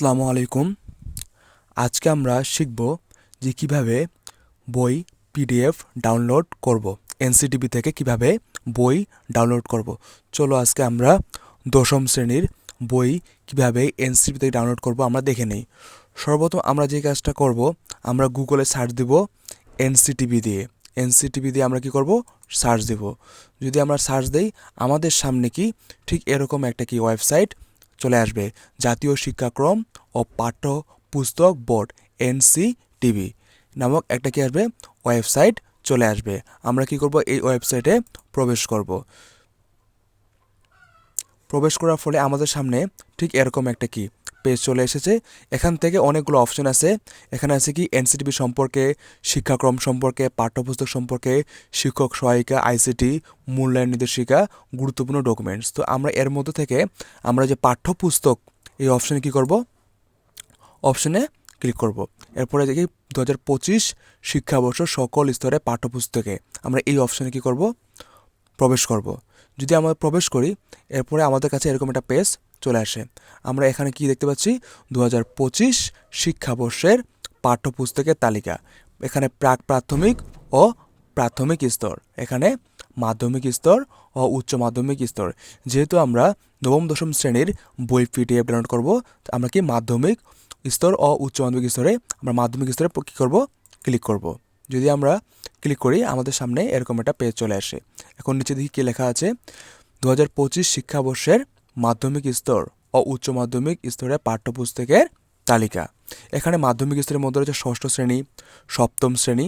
আসসালামু আলাইকুম। আজকে আমরা শিখব যে কীভাবে বই পিডিএফ ডাউনলোড করব, এনসিটিভি থেকে কীভাবে বই ডাউনলোড করব। চলো আজকে আমরা দশম শ্রেণির বই কীভাবে এনসিটিভি থেকে ডাউনলোড করব আমরা দেখে নেই। সর্বপ্রথম আমরা যে কাজটা করব, আমরা গুগলে সার্চ দিব এনসিটিভি দিয়ে। এনসিটিভি দিয়ে আমরা কি করব? সার্চ দেব। যদি আমরা সার্চ দেই, আমাদের সামনে কি ঠিক এরকম একটা কি ওয়েবসাইট চলে আসবে। জাতীয় শিক্ষাক্রম ও পাঠ্য পুস্তক বোর্ড, এনসিটিভি নামক একটা কী আসবে? ওয়েবসাইট চলে আসবে। আমরা কি করব? এই ওয়েবসাইটে প্রবেশ করব। প্রবেশ করার ফলে আমাদের সামনে ঠিক এরকম একটা কি? পেজ চলে এসেছে। এখান থেকে অনেকগুলো অপশন আছে। এখানে আছে কি এনসিটিভি সম্পর্কে, শিক্ষাক্রম সম্পর্কে, পাঠ্যপুস্তক সম্পর্কে, শিক্ষক সহায়িকা আইসিটি মূল্যায়ন নির্দেশিকা, গুরুত্বপূর্ণ ডকুমেন্টস তো আমরা এর মধ্যে থেকে আমরা যে পাঠ্যপুস্তক, এই অপশনে কি করব? অপশনে ক্লিক করব। এরপরে দেখি দু হাজার পঁচিশ শিক্ষাবর্ষ সকল স্তরে পাঠ্যপুস্তকে আমরা এই অপশনে কি করব? প্রবেশ করব। যদি আমরা প্রবেশ করি, এরপরে আমাদের কাছে এরকম একটা পেজ চলে আসে। আমরা এখানে কি দেখতে পাচ্ছি? দু হাজার পঁচিশ শিক্ষাবর্ষের পাঠ্যপুস্তকের তালিকা। এখানে প্রাক প্রাথমিক ও প্রাথমিক স্তর। এখানে মাধ্যমিক স্তর ও উচ্চ মাধ্যমিক স্তর। যেহেতু আমরা নবম, দশম শ্রেণির বই পিডিএফ ডাউনলোড করব, আমরা কি মাধ্যমিক স্তর ও উচ্চ মাধ্যমিক স্তরে, আমরা মাধ্যমিক স্তরে কী করব? ক্লিক করব। যদি আমরা ক্লিক করি, আমাদের সামনে এরকম একটা পেজ চলে আসে। এখন নিচে দেখি কী লেখা আছে? দু হাজার পঁচিশ শিক্ষাবর্ষের মাধ্যমিক স্তর ও উচ্চ মাধ্যমিক স্তরে পাঠ্যপুস্তকের তালিকা। এখানে মাধ্যমিক স্তরের মধ্যে রয়েছে ষষ্ঠ শ্রেণি, সপ্তম শ্রেণি,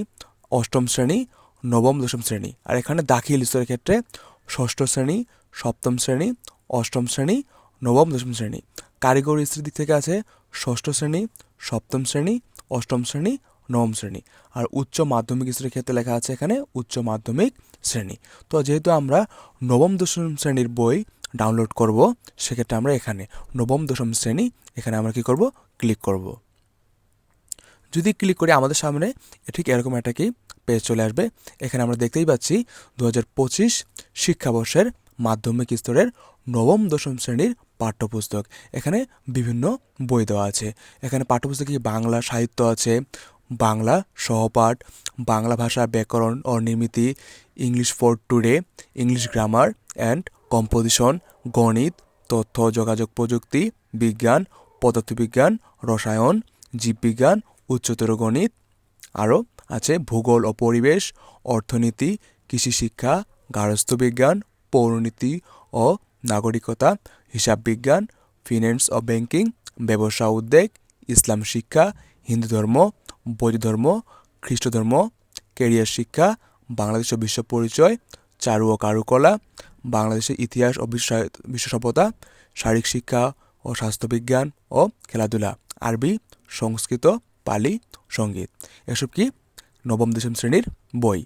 অষ্টম শ্রেণি, নবম, দশম শ্রেণি। আর এখানে দাখিল স্তরের ক্ষেত্রে ষষ্ঠ শ্রেণি, সপ্তম শ্রেণি, অষ্টম শ্রেণি, নবম, দশম শ্রেণি। কারিগরি স্তরের দিক থেকে আছে ষষ্ঠ শ্রেণি, সপ্তম শ্রেণি, অষ্টম শ্রেণি, নবম শ্রেণি। আর উচ্চ মাধ্যমিক স্তরের ক্ষেত্রে লেখা আছে এখানে উচ্চ মাধ্যমিক শ্রেণি। তো যেহেতু আমরা নবম, দশম শ্রেণির বই ডাউনলোড করব, সেক্ষেত্রে আমরা এখানে নবম, দশম শ্রেণি, এখানে আমরা কি করব? ক্লিক করব। যদি ক্লিক করি আমাদের সামনে ঠিক এরকম একটা কি পেজ চলে আসবে। এখানে আমরা দেখতেই পাচ্ছি দু হাজার পঁচিশ শিক্ষাবর্ষের মাধ্যমিক স্তরের নবম, দশম শ্রেণির পাঠ্যপুস্তক। এখানে বিভিন্ন বই দেওয়া আছে। এখানে পাঠ্যপুস্তকে বাংলা সাহিত্য আছে, বাংলা সহপাঠ, বাংলা ভাষা ব্যাকরণ ও English for today, English grammar and composition, গণিত, তথ্য, যোগাযোগ প্রযুক্তি, বিজ্ঞান, পদার্থবিজ্ঞান, রসায়ন, জীববিজ্ঞান, উচ্চতর গণিত। আরও আছে ভূগোল ও পরিবেশ, অর্থনীতি কৃষি শিক্ষা গার্হস্থ্য বিজ্ঞান পৌরনীতি ও নাগরিকতা, হিসাব বিজ্ঞান, ফিন্যান্স ও ব্যাংকিং, ব্যবসা উদ্যোগ, ইসলাম শিক্ষা, হিন্দু ধর্ম, বৌদ্ধ ধর্ম, খ্রিস্ট ধর্ম কেরিয়ার শিক্ষা, বাংলাদেশ বিশ্ব পরিচয়, চারু ও কারুকলা বাংলাদেশের ইতিহাস ও বিশ্ব সভ্যতা, শারীরিক শিক্ষা ও স্বাস্থ্যবিজ্ঞান ও খেলাধুলা, আরবি, সংস্কৃত, পালি, সংগীত। এসব কি? নবম, দশম শ্রেণির বই।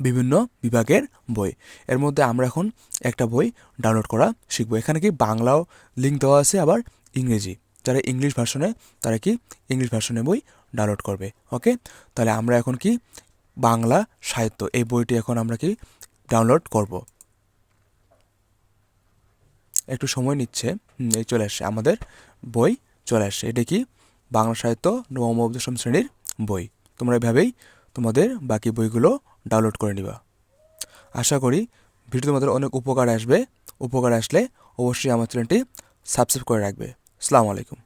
বিভিন্ন বিভাগের বই। এর মধ্যে আমরা এখন একটা বই ডাউনলোড করা শিখব। এখানে কি বাংলাও লিঙ্ক দেওয়া আছে, আবার ইংরেজি। যারা ইংলিশ ভার্সনে, তারা কি ইংলিশ ভার্সনে বই ডাউনলোড করবে। ওকে? তাহলে আমরা এখন কি বাংলা সাহিত্য, এই বইটি এখন আমরা কি ডাউনলোড করব? একটু সময় নিচ্ছে এই চলে আসছে। আমাদের বই চলে আসছে। এটা কি? বাংলা সাহিত্য নবম দশম শ্রেণির বই। তোমরা এভাবেই তোমাদের বাকি বইগুলো ডাউনলোড করে নিবা। আশা করি ভিডিও তোমাদের অনেক উপকার আসবে। উপকার আসলে অবশ্যই আমার চ্যানেলটি সাবস্ক্রাইব করে রাখবে। আসসালামু আলাইকুম।